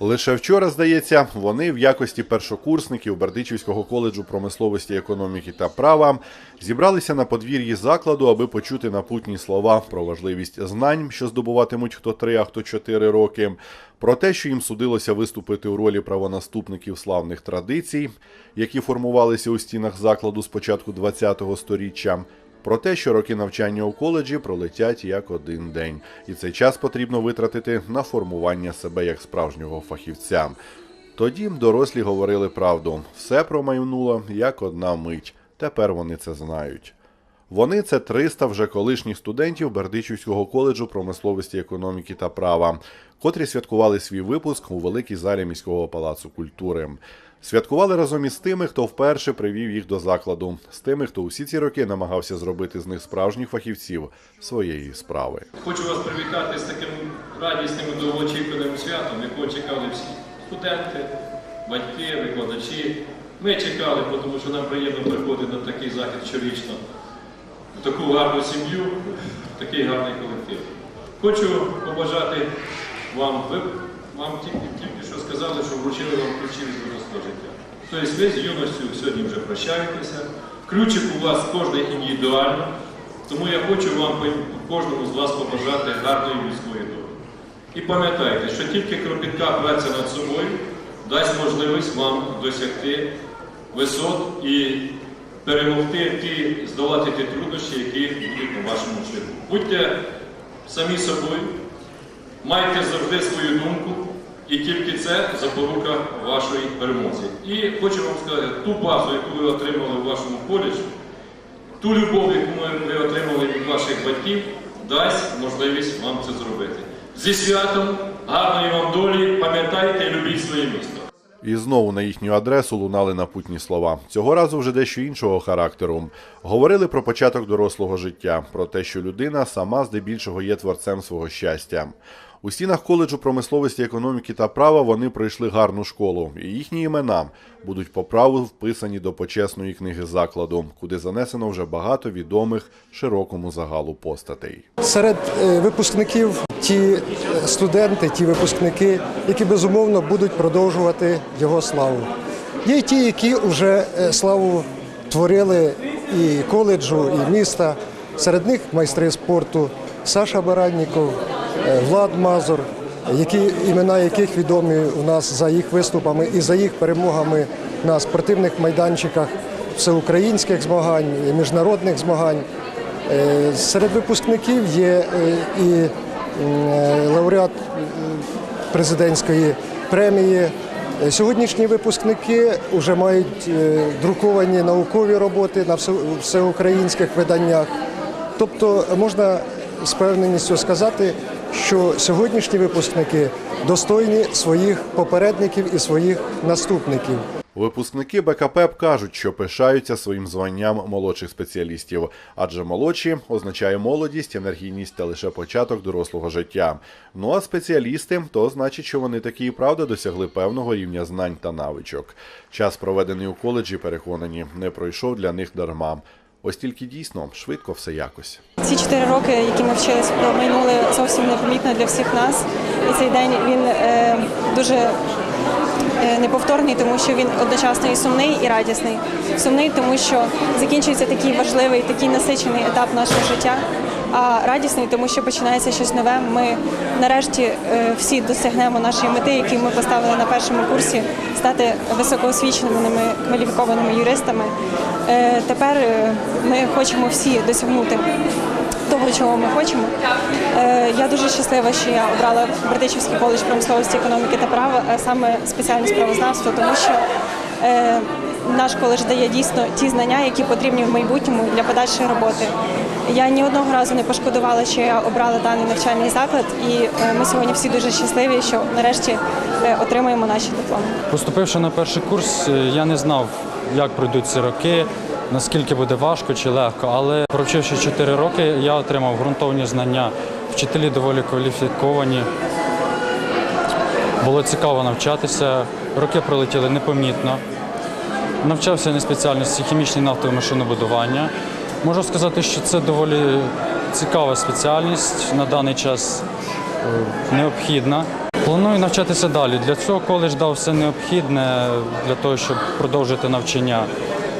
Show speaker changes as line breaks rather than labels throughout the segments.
Лише вчора, здається, вони в якості першокурсників Бердичівського коледжу промисловості, економіки та права зібралися на подвір'ї закладу, аби почути напутні слова про важливість знань, що здобуватимуть хто три, а хто чотири роки, про те, що їм судилося виступити у ролі правонаступників славних традицій, які формувалися у стінах закладу з початку ХХ століття. Про те, що роки навчання у коледжі пролетять як один день, і цей час потрібно витратити на формування себе як справжнього фахівця. Тоді дорослі говорили правду, все промайнуло як одна мить. Тепер вони це знають. Вони це 300 вже колишніх студентів Бердичівського коледжу промисловості, економіки та права, котрі святкували свій випуск у великій залі міського палацу культури. Святкували разом із тими, хто вперше привів їх до закладу, з тими, хто усі ці роки намагався зробити з них справжніх фахівців своєї справи.
Хочу вас привітати з таким радісним і довгоочікуваним святом, якого чекали всі студенти, батьки, викладачі. Ми чекали, тому що нам приємно приходити на такий захід щорічно, в таку гарну сім'ю, в такий гарний колектив. Хочу побажати вам, ви вам тільки, тільки що сказали, що вручили вам ключі від дорослого життя. Тобто ви з юністю сьогодні вже прощаєтеся. Ключик у вас кожний індивідуально. Тому я хочу вам кожному з вас побажати гарної людської долі. І пам'ятайте, що тільки кропітка праця над собою дасть можливість вам досягти висот і перемогти ті, здолати ті труднощі, які будуть на вашому шляху. Будьте самі собою, майте завжди свою думку, і тільки це запорука вашої перемоги. І хочу вам сказати, ту базу, яку ви отримали в вашому коледжі, ту любов, яку ви отримали від ваших батьків, дасть можливість вам це зробити. Зі святом, гарної вам долі, пам'ятайте любіть своє місто.
І знову на їхню адресу лунали напутні слова. Цього разу вже дещо іншого характеру. Говорили про початок дорослого життя, про те, що людина сама здебільшого є творцем свого щастя. У стінах коледжу промисловості, економіки та права вони пройшли гарну школу, і їхні імена будуть по праву вписані до почесної книги закладу, куди занесено вже багато відомих широкому загалу постатей.
Серед е, випускників ті е, студенти, ті випускники, які безумовно будуть продовжувати його славу. Є й ті, які вже е, славу творили і коледжу, і міста. Серед них майстри спорту Саша Баранніков, е, Влад Мазур, які імена яких відомі у нас за їх виступами і за їх перемогами на спортивних майданчиках всеукраїнських змагань, міжнародних змагань. Серед випускників є і лауреат е, президентської премії. Е, Сьогоднішні випускники вже мають е, друковані наукові роботи на всеукраїнських виданнях. Тобто можна з певненістю сказати, що сьогоднішні випускники достойні своїх попередників і своїх наступників.
Випускники БКП кажуть, що пишаються своїм званням молодших спеціалістів, адже молодші означає молодість, енергійність та лише початок дорослого життя. Ну а спеціалісти то значить, що вони таки і правда досягли певного рівня знань та навичок. Час, проведений у коледжі, переконані, не пройшов для них дарма. Ось тільки дійсно швидко все якось.
Ці чотири роки, які ми вчились, промайнули зовсім непомітно для всіх нас. І цей день він е, дуже неповторний, тому що він одночасно і сумний, і радісний. Сумний, тому що закінчується такий важливий, такий насичений етап нашого життя. А радісний, тому що починається щось нове. Ми нарешті е, всі досягнемо нашої мети, які ми поставили на першому курсі, стати високоосвіченими кваліфікованими юристами. Е, Тепер е, ми хочемо всі досягнути того, чого ми хочемо. Е, Я дуже щаслива, що я обрала Бердичівський коледж промисловості, економіки та права, а саме спеціальність правознавства, тому що е, наш коледж дає дійсно ті знання, які потрібні в майбутньому для подальшої роботи. Я ні одного разу не пошкодувала, що я обрала даний навчальний заклад, і е, ми сьогодні всі дуже щасливі, що нарешті отримуємо наші дипломи.
Поступивши на перший курс, я не знав, як пройдуть ці роки, наскільки буде важко чи легко. Але провчивши 4 роки, я отримав ґрунтовні знання. Вчителі доволі кваліфіковані. Було цікаво навчатися. Роки пролетіли непомітно. Навчався на спеціальності хімічне нафтове машинобудування. Можу сказати, що це доволі цікава спеціальність на даний час е, необхідна. Планую навчатися далі. Для цього коледж дав все необхідне для того, щоб продовжити навчання.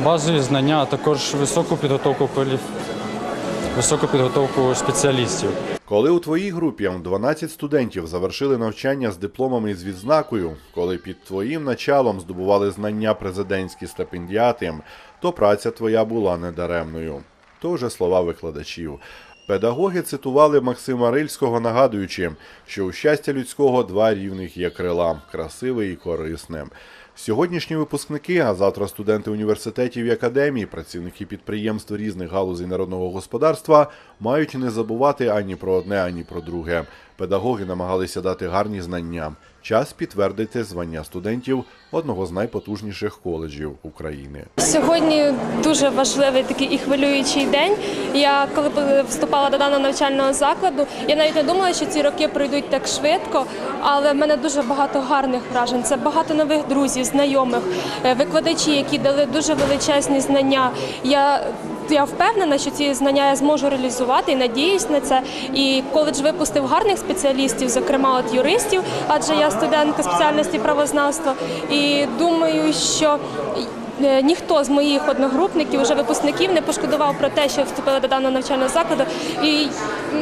Базові знання, а також високу підготовку високу підготовку спеціалістів.
Коли у твоїй групі 12 студентів завершили навчання з дипломами з відзнакою, коли під твоїм началом здобували знання президентські стипендіати, то праця твоя була недаремною. То вже слова викладачів. Педагоги цитували Максима Рильського, нагадуючи, що у щастя людського два рівних є крила красиве і корисне. Сьогоднішні випускники, а завтра студенти університетів і академій, працівники підприємств різних галузей народного господарства мають не забувати ані про одне, ані про друге. Педагоги намагалися дати гарні знання. Час підтвердити звання студентів одного з найпотужніших коледжів України.
Сьогодні дуже важливий такий і хвилюючий день. Я коли вступала до даного навчального закладу, я навіть не думала, що ці роки пройдуть так швидко, але в мене дуже багато гарних вражень. Це багато нових друзів, знайомих, е, викладачі, які дали дуже величезні знання. Я я впевнена, що ці знання я зможу реалізувати і надіюсь на це. І коледж випустив гарних спеціалістів, зокрема от юристів, адже я студентка спеціальності правознавства. І думаю, що ніхто з моїх одногрупників, вже випускників, не пошкодував про те, що вступила до даного навчального закладу. І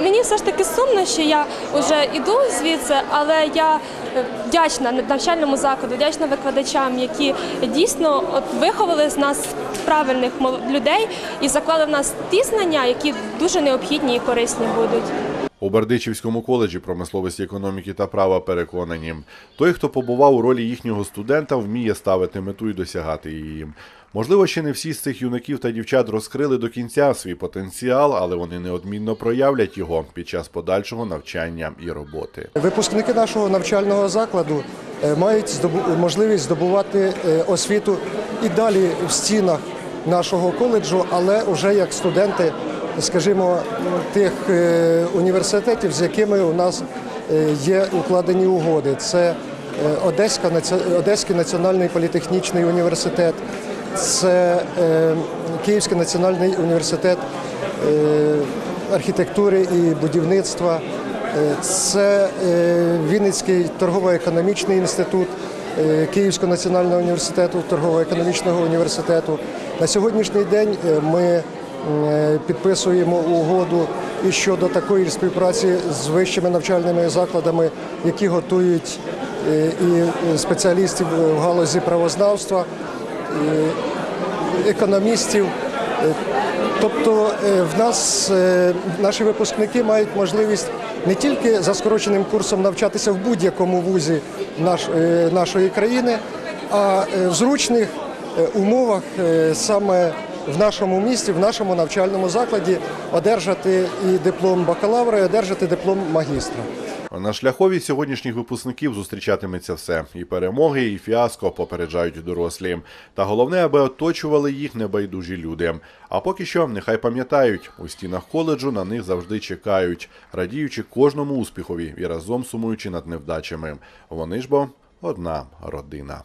мені все ж таки сумно, що я вже йду звідси, але я е, вдячна навчальному закладу, вдячна викладачам, які дійсно от виховали з нас правильних людей і заклали в нас ті знання, які дуже необхідні і корисні будуть.
У Бердичівському коледжі промисловості економіки та права переконані, той, хто побував у ролі їхнього студента, вміє ставити мету і досягати її. Можливо, ще не всі з цих юнаків та дівчат розкрили до кінця свій потенціал, але вони неодмінно проявлять його під час подальшого навчання і роботи.
Випускники нашого навчального закладу е, мають можливість здобувати е, освіту і далі в стінах нашого коледжу, але вже як студенти, скажімо, тих е, університетів, з якими у нас е, є укладені угоди. Це е, Одеська, Одеський національний політехнічний університет, це Київський національний університет архітектури і будівництва. Це Вінницький торгово-економічний інститут Київського національного університету, торгово-економічного університету. На сьогоднішній день ми підписуємо угоду і щодо такої співпраці з вищими навчальними закладами, які готують е, і спеціалістів в галузі правознавства, і економістів. Е, Тобто е, в нас е, наші випускники мають можливість не тільки за скороченим курсом навчатися в будь-якому вузі наш, е, нашої країни, а е, в зручних е, умовах е, саме в нашому місті, в нашому навчальному закладі одержати і диплом бакалавра, і одержати диплом магістра.
На шляхові сьогоднішніх випускників зустрічатиметься все: і перемоги, і фіаско попереджають дорослі. Та головне, аби оточували їх небайдужі люди. А поки що, нехай пам'ятають, у стінах коледжу на них завжди чекають, радіючи кожному успіхові і разом сумуючи над невдачами. Вони ж бо одна родина.